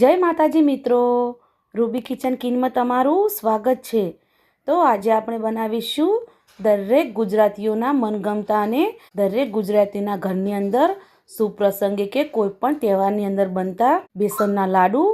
જય માતાજી મિત્રો. રૂબી કિચન કિનમાં તમારું સ્વાગત છે. તો આજે આપણે બનાવીશું દરેક ગુજરાતીઓના મનગમતા અને દરેક ગુજરાતીના ઘરની અંદર સુપ્રસંગે કે કોઈ પણ તહેવારની અંદર બનતા બેસનના લાડુ.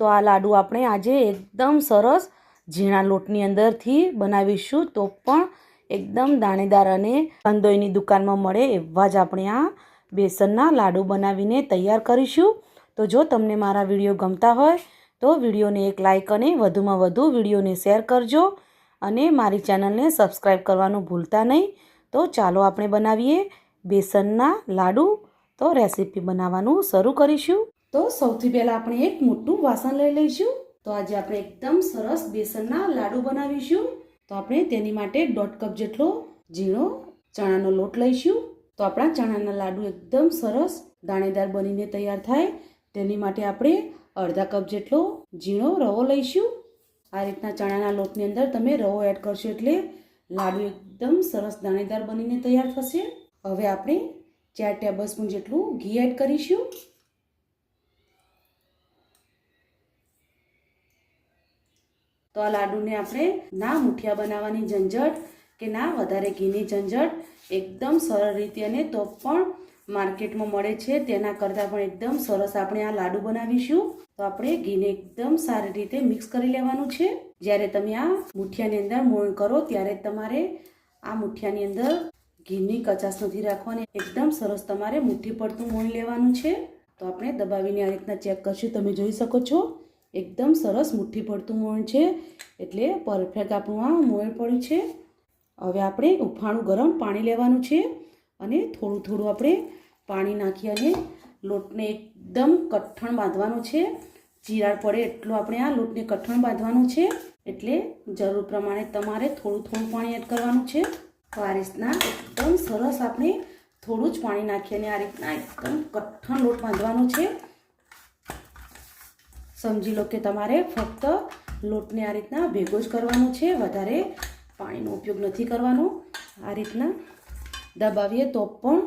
તો આ લાડુ આપણે આજે એકદમ સરસ ઝીણા લોટની અંદરથી બનાવીશું. તો પણ એકદમ દાણેદાર અને કંદોઈની દુકાનમાં મળે એવા જ આપણે આ બેસનના લાડુ બનાવીને તૈયાર કરીશું. તો જો તમને મારા વીડિયો ગમતા હોય, તો વિડીયોને એક લાઇક અને વધુમાં વધુ વિડીયોને શેર કરજો અને મારી ચેનલને સબસ્ક્રાઈબ કરવાનું ભૂલતા નહીં. તો ચાલો આપણે બનાવીએ બેસનના લાડુ. તો રેસીપી બનાવવાનું શરૂ કરીશું. તો સૌથી પહેલાં આપણે એક મોટું વાસણ લઈ લઈશું. તો આજે આપણે એકદમ સરસ બેસનના લાડુ બનાવીશું. તો આપણે તેની માટે દોઢ કપ જેટલો ઝીણો ચણાનો લોટ લઈશું. તો આપણા ચણાના લાડુ એકદમ સરસ દાણેદાર બનીને તૈયાર થાય. તેની માટે આપણે અડધા કપ જેટલો ઝીણો રવો લઈશું. આ રીતના ચણાના લોટની અંદર તમે રવો એડ કરશો એટલે લાડુ એકદમ સરસ દાણેદાર બનીને તૈયાર થશે. હવે આપણે ચાર ટેબલ સ્પૂન જેટલું ઘી એડ કરીશું. તો આ લાડુને આપણે ના મુઠિયા બનાવવાની ઝંઝટ કે ના વધારે ઘીની ઝંઝટ એકદમ સરળ રીતે અને તો પણ માર્કેટમાં મળે છે, તેના કરતાં પણ એકદમ સરસ આપણે આ લાડુ બનાવીશું. તો આપણે ઘીને એકદમ સારી રીતે મિક્સ કરી લેવાનું છે. જ્યારે તમે આ મુઠિયાની અંદર મોણ કરો, ત્યારે તમારે આ મુઠિયાની અંદર ઘીની કચાશ નથી રાખવાની. એકદમ સરસ તમારે મુઠ્ઠી પડતું મોણ લેવાનું છે. તો આપણે દબાવીને આ રીતના ચેક કરશું. તમે જોઈ શકો છો, એકદમ સરસ મુઠ્ઠી પડતું મોણ છે. એટલે પરફેક્ટ આપણું આ મોણ પડ્યું છે. હવે આપણે ઉફાણું ગરમ પાણી લેવાનું છે. અને થોડું થોડું આપણે પાણી નાખી અને લોટને એકદમ કઠણ બાંધવાનું છે. જીરાડ પડે એટલો આપણે આ લોટને કઠણ બાંધવાનું છે. એટલે જરૂર પ્રમાણે તમારે થોડું થોડું પાણી એડ કરવાનું છે. તો એકદમ સરસ આપણે થોડું જ પાણી નાખી અને આ રીતના એકદમ કઠણ લોટ બાંધવાનો છે. સમજી લો કે તમારે ફક્ત લોટને આ રીતના ભેગો જ કરવાનો છે. વધારે પાણીનો ઉપયોગ નથી કરવાનો. આ રીતના દબાવીએ તો પણ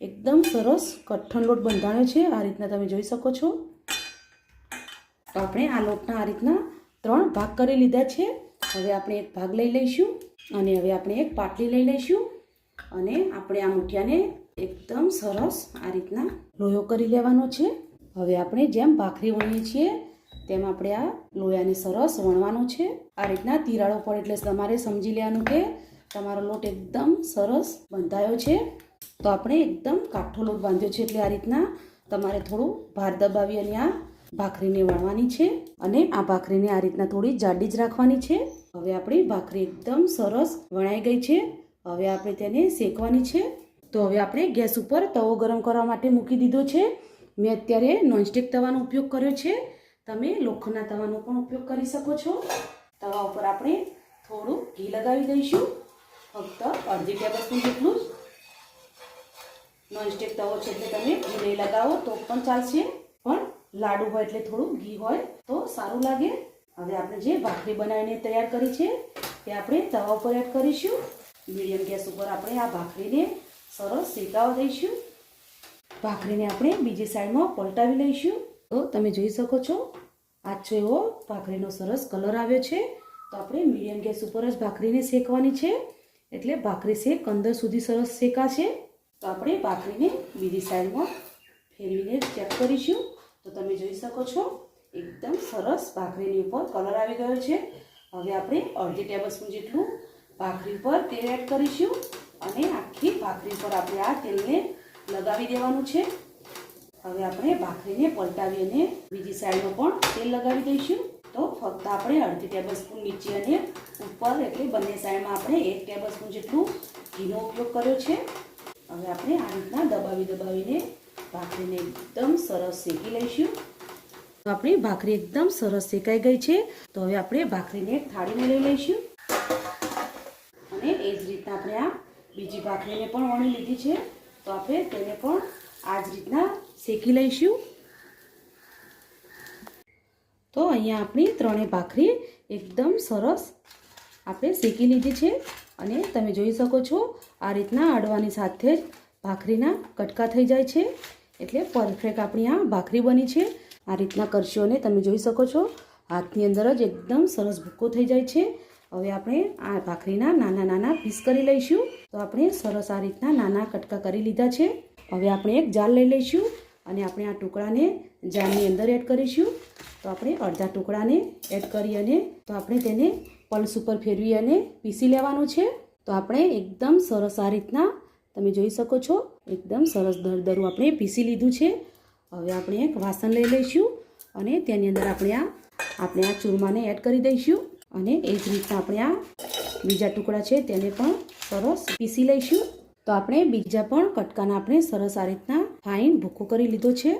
એકદમ સરસ કઠણ લોટ બંધાણ્યો છે. આ રીતના તમે જોઈ શકો છો. તો આપણે આ લોટના આ રીતના ત્રણ ભાગ કરી લીધા છે. હવે આપણે એક ભાગ લઈ લઈશું અને હવે આપણે એક પાટલી લઈ લઈશું અને આપણે આ મૂઠિયાને એકદમ સરસ આ રીતના લોયો કરી લેવાનો છે. હવે આપણે જેમ ભાખરી વણીએ છીએ તેમ આપણે આ લોયાને સરસ વણવાનો છે. આ રીતના તિરાડો પડે એટલે તમારે સમજી લેવાનું કે તમારો લોટ એકદમ સરસ બંધાયો છે. તો આપણે એકદમ કાઠો લોટ બાંધ્યો છે એટલે આ રીતના તમારે થોડું ભાર દબાવી અને આ ભાખરીને વણવાની છે અને આ ભાખરીને આ રીતના થોડી જાડી જ રાખવાની છે. હવે આપણી ભાખરી એકદમ સરસ વણાઈ ગઈ છે. હવે આપણે તેને શેકવાની છે. તો હવે આપણે ગેસ ઉપર તવો ગરમ કરવા માટે મૂકી દીધો છે. મેં અત્યારે નોનસ્ટિક તવાનો ઉપયોગ કર્યો છે. તમે લોખંડના તવાનો પણ ઉપયોગ કરી શકો છો. તવા ઉપર આપણે થોડું ઘી લગાવી દઈશું. ફક્ત અડધી ટેબલ સ્પૂન જેટલું જ નોનસ્ટિક તવો છે એટલે તમે ઘી નહીં લગાવો, તો પણ ચાલશે. પણ લાડુ હોય એટલે થોડું ઘી હોય તો સારું લાગે. હવે આપણે જે ભાખરી બનાવીને તૈયાર કરી છે તે આપણે તવા ઉપર એડ કરીશું. મીડિયમ ગેસ ઉપર આપણે આ ભાખરીને સરસ શેકાવા દઈશું. ભાખરીને આપણે બીજી સાઈડમાં પલટાવી લઈશું. તો તમે જોઈ શકો છો આછો એવો ભાખરીનો સરસ કલર આવ્યો છે. તો આપણે મીડિયમ ગેસ ઉપર જ ભાખરીને શેકવાની છે. એટલે ભાખરી શેક, અંદર સુધી સરસ શેકાશે તો આપણે ભાખરીને બીજી સાઈડમાં ફેરવીને ચેક કરીશું. તો તમે જોઈ શકો છો, એકદમ સરસ ભાખરીની ઉપર કલર આવી ગયો છે. હવે આપણે અડધી ટેબલ જેટલું ભાખરી પર તેલ એડ કરીશું અને આખી ભાખરી પર આપણે આ તેલને લગાવી દેવાનું છે. હવે આપણે ભાખરીને પલટાવી અને બીજી સાઈડમાં પણ તેલ લગાવી દઈશું. તો ફક્ત આપણે અડધી ટેબલ નીચે અને ઉપર એટલે બંને સાઈડમાં આપણે એક ટેબલ જેટલું ઘીનો ઉપયોગ કર્યો છે. હવે આપણે આ રીતના દબાવી દબાવીને ભાખરીને એકદમ સરસ શેકી લઈશું. તો આપણી ભાખરી એકદમ સરસ શેકાઈ ગઈ છે. તો હવે આપણે ભાખરીને થાળીમાં લઈ લઈશું. અને એ જ રીતના આપણે આ બીજી ભાખરીને પણ વણી લીધી છે. તો આપણે તેને પણ આ જ રીતના શેકી લઈશું. તો અહીંયા આપણી ત્રણેય ભાખરી એકદમ સરસ આપણે શેકી લીધી છે અને તમે જોઈ શકો છો આ રીતના અડવાની સાથે જ ભાખરીના કટકા થઈ જાય છે. એટલે પરફેક્ટ આપણી આ ભાખરી બની છે. આ રીતના કરશો અને તમે જોઈ શકો છો હાથની અંદર જ એકદમ સરસ ભૂકો થઈ જાય છે. હવે આપણે આ ભાખરીના નાના નાના પીસ કરી લઈશું. તો આપણે સરસ આ રીતના નાના કટકા કરી લીધા છે. હવે આપણે એક જાર લઈ લઈશું. અને આપણે આ ટુકડાને જારની અંદર એડ કરીશું. તો આપણે અડધા ટુકડાને એડ કરી અને તો આપણે તેને પલ્સ ઉપર ફેરવી અને પીસી લેવાનું છે. તો આપણે એકદમ સરસ આ રીતના, તમે જોઈ શકો છો, એકદમ સરસ દરદરું આપણે પીસી લીધું છે. હવે આપણે એક વાસણ લઈ લઈશું અને તેની અંદર આપણે આ આપણે આ ચૂરમાને એડ કરી દઈશું. અને એ જ રીતના આપણે આ બીજા ટુકડા છે તેને પણ સરસ પીસી લઈશું. તો આપણે બીજા પણ કટકાના આપણે સરસ આ રીતના ફાઇન ભૂકો કરી લીધો છે.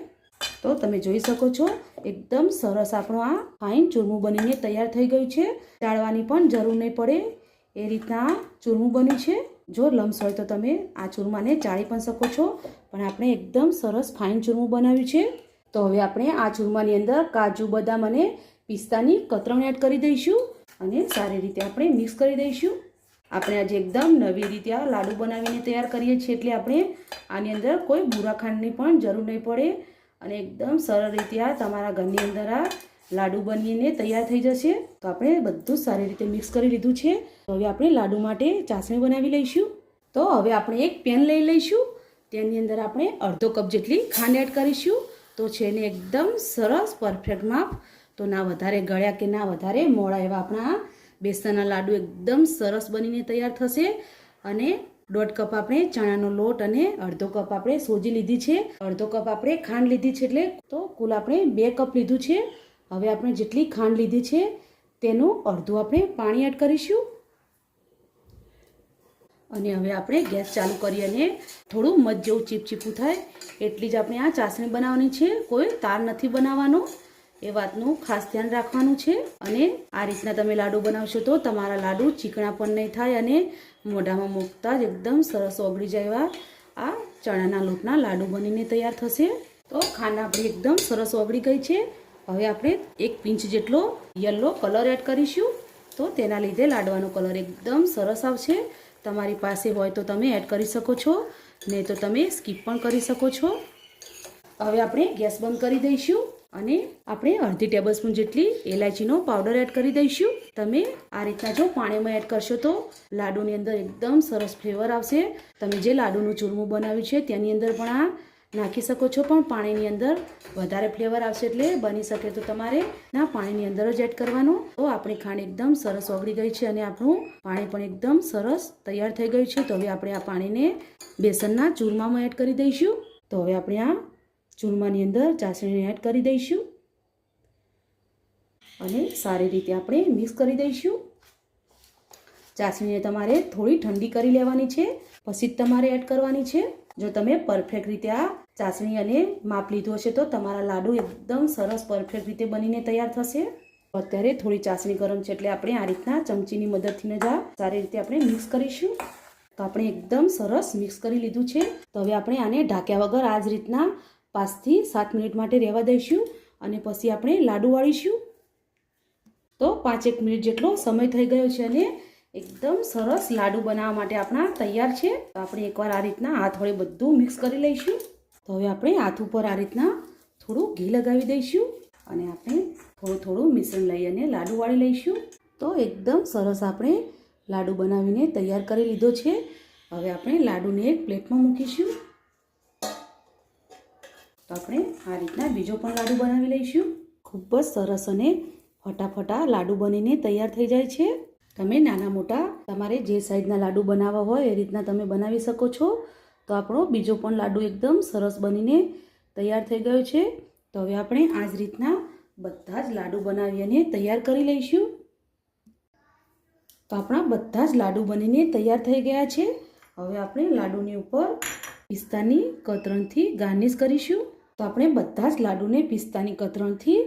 તો તમે જોઈ શકો છો, એકદમ સરસ આપણું આ ફાઇન ચૂરમું બનીને તૈયાર થઈ ગયું છે. ચાળવાની પણ જરૂર નહીં પડે. એ રીતના ચૂરમું બન્યું છે. જો લમ્સ હોય તો તમે આ ચૂરમાને ચાળી પણ શકો છો. પણ આપણે એકદમ સરસ ફાઇન ચૂરમું બનાવ્યું છે. તો હવે આપણે આ ચૂરમાની અંદર કાજુ, બદામ અને પિસ્તાની કતરણ એડ કરી દઈશું. અને સારી રીતે આપણે મિક્સ કરી દઈશું. આપણે આજે એકદમ નવી રીતે આ લાડુ બનાવીને તૈયાર કરીએ છીએ એટલે આપણે આની અંદર કોઈ બુરા ખાંડની પણ જરૂર નહીં પડે અને એકદમ સરળ રીતે આ તમારા ઘરની અંદર આ લાડુ બનીને તૈયાર થઈ જશે. તો આપણે બધું સારી રીતે મિક્સ કરી લીધું છે. તો હવે આપણે લાડુ માટે ચાસણી બનાવી લઈશું. તો હવે આપણે એક પેન લઈ લઈશું. તેની અંદર આપણે અડધો કપ જેટલી ખાંડ એડ કરીશું. તો છે એને એકદમ સરસ પરફેક્ટ માપ. તો ના વધારે ગળ્યા કે ના વધારે મોડા એવા આપણા બેસનના લાડુ એકદમ સરસ બનીને તૈયાર થશે અને દોઢ કપ આપણે ચણાનો લોટ અને અડધો કપ આપણે સોજી લીધી છે. અડધો કપ આપણે ખાંડ લીધી છે એટલે તો કુલ આપણે બે કપ લીધું છે. હવે આપણે જેટલી ખાંડ લીધી છે તેનું અડધું આપણે પાણી એડ કરીશું. અને હવે આપણે ગેસ ચાલુ કરી અને થોડું મધ જેવું ચીપચીપું થાય એટલી જ આપણે આ ચાસણી બનાવવાની છે. કોઈ તાર નથી બનાવવાનો. એ વાતનું ખાસ ધ્યાન રાખવાનું છે. અને આ રીતના તમે લાડુ બનાવશો તો તમારા લાડુ ચીકણા પણ નહીં થાય અને મોઢામાં મૂકતા જ એકદમ સરસ ઓગળી જાય એવા આ ચણાના લોટના લાડુ બનીને તૈયાર થશે. તો ખાંડ આપણી એકદમ સરસ ઓગળી ગઈ છે. હવે આપણે એક પિંચ જેટલો યલો કલર એડ કરીશું. તો તેના લીધે લાડવાનો કલર એકદમ સરસ આવશે. તમારી પાસે હોય તો તમે એડ કરી શકો છો. નહીં તો તમે સ્કીપ પણ કરી શકો છો. હવે આપણે ગેસ બંધ કરી દઈશું. અને આપણે અડધી ટેબલ સ્પૂન જેટલી એલાયચીનો પાવડર એડ કરી દઈશું. તમે આ રીતના જો પાણીમાં એડ કરશો તો લાડુની અંદર એકદમ સરસ ફ્લેવર આવશે. તમે જે લાડુનું ચૂરમું બનાવ્યું છે તેની અંદર પણ આ નાખી શકો છો, પણ પાણીની અંદર વધારે ફ્લેવર આવશે એટલે બની શકે તો તમારે ના પાણીની અંદર જ એડ કરવાનું. તો આપણી ખાંડ એકદમ સરસ ઓગળી ગઈ છે અને આપણું પાણી પણ એકદમ સરસ તૈયાર થઈ ગયું છે. તો હવે આપણે આ પાણીને બેસનના ચૂરમામાં એડ કરી દઈશું. તો હવે આપણે આ ચૂરમાની અંદર ચાસણીને એડ કરી દઈશું. અને સારી રીતે આપણે મિક્સ કરી દઈશું. ચાસણીને તમારે થોડી ઠંડી કરી લેવાની છે. પછી તમારે એડ કરવાની છે. જો તમે પરફેક્ટ રીતે આ ચાસણી અને માપ લીધું હશે તો તમારા લાડુ એકદમ સરસ પરફેક્ટ રીતે બનીને તૈયાર થશે. અત્યારે થોડી ચાસણી ગરમ છે એટલે આપણે આ રીતના ચમચીની મદદથી જ આ સારી રીતે આપણે મિક્સ કરીશું. તો આપણે એકદમ સરસ મિક્સ કરી લીધું છે. તો હવે આપણે આને ઢાંક્યા વગર આ જ રીતના પાંચથી સાત મિનિટ માટે રહેવા દઈશું અને પછી આપણે લાડુ વાળીશું. તો પાંચેક મિનિટ જેટલો સમય થઈ ગયો છે અને એકદમ સરસ લાડુ બનાવવા માટે આપણા તૈયાર છે. તો આપણે એકવાર આ રીતના હાથ વડે બધું મિક્સ કરી લઈશું. તો હવે આપણે હાથ ઉપર આ રીતના થોડું ઘી લગાવી દઈશું અને આપણે થોડું થોડું મિશ્રણ લઈ અને લાડુ વાળી લઈશું. તો એકદમ સરસ આપણે લાડુ બનાવીને તૈયાર કરી લીધો છે. હવે આપણે લાડુને એક પ્લેટમાં મૂકીશું. તો આપણે આ રીતના બીજો પણ લાડુ બનાવી લઈશું. ખૂબ જ સરસ અને ફટાફટા લાડુ બનીને તૈયાર થઈ જાય છે. તમે નાના મોટા તમારે જે સાઈઝના લાડુ બનાવવા હોય એ રીતના તમે બનાવી શકો છો. તો આપણો બીજો પણ લાડુ એકદમ સરસ બનીને તૈયાર થઈ ગયો છે. તો હવે આપણે આ જ રીતના બધા જ લાડુ બનાવી અને તૈયાર કરી લઈશું. તો આપણા બધા જ લાડુ બનીને તૈયાર થઈ ગયા છે. હવે આપણે લાડુની ઉપર પિસ્તાની કતરણથી ગાર્નિશ કરીશું. તો આપણે બધા જ લાડુને પિસ્તાની કતરણથી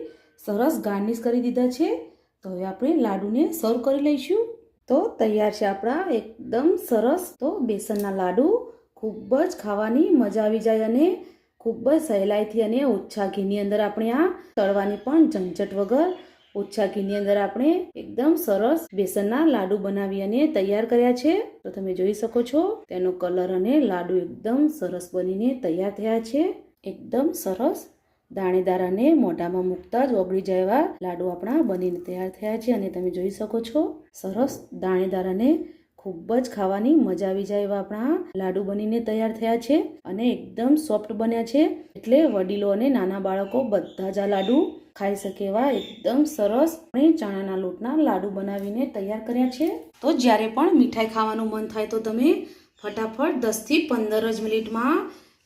સરસ ગાર્નિશ કરી દીધા છે. તો હવે આપણે લાડુને સર્વ કરી લઈશું. તો તૈયાર છે આપણા એકદમ સરસ તો બેસનના લાડુ. ખૂબ જ ખાવાની મજા આવી જાય અને ખૂબ જ સહેલાઈથી અને ઓછા ઘીની અંદર આપણે આ તળવાની પણ ઝંઝટ વગર ઓછા ઘીની અંદર આપણે એકદમ સરસ બેસનના લાડુ બનાવી અને તૈયાર કર્યા છે. તો તમે જોઈ શકો છો તેનો કલર અને લાડુ એકદમ સરસ બનીને તૈયાર થયા છે. એકદમ સરસ. દાણેદાર અને મોઢામાં મૂકતા જ ઓગળી જાય એવા લાડુ આપણા બનીને તૈયાર થયા છે અને તમે જોઈ શકો છો, સરસ દાણેદાર અને ખૂબ જ ખાવાની મજા આવી જાય એવા આપણા લાડુ બનીને તૈયાર થયા છે અને એકદમ સોફ્ટ બન્યા છે. એટલે વડીલો અને નાના બાળકો બધા જ આ લાડુ ખાઈ શકે એવા એકદમ સરસ આપણે ચણાના લોટના લાડુ બનાવીને તૈયાર કર્યા છે. તો જ્યારે પણ મીઠાઈ ખાવાનું મન થાય તો તમે ફટાફટ દસથી પંદર જ મિનિટમાં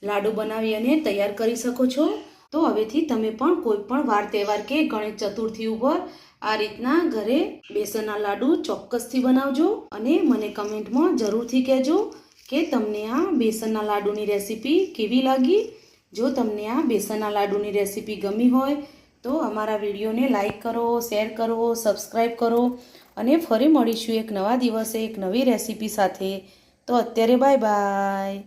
લાડુ બનાવી અને તૈયાર કરી શકો છો. તો હવેથી તમે પણ કોઈ પણ વાર તહેવાર કે ગણેશ ચતુર્થી ઉપર આ રીતના ઘરે બેસનના લાડુ ચોક્કસથી બનાવજો અને મને કમેન્ટમાં જરૂરથી કહેજો કે તમને આ બેસનના લાડુની રેસીપી કેવી લાગી. જો તમને આ બેસનના લાડુની રેસીપી ગમી હોય તો અમારા વિડીયોને લાઈક કરો, શેર કરો, સબસ્ક્રાઈબ કરો અને ફરી મળીશું એક નવા દિવસે એક નવી રેસીપી સાથે. તો અત્યારે બાય બાય.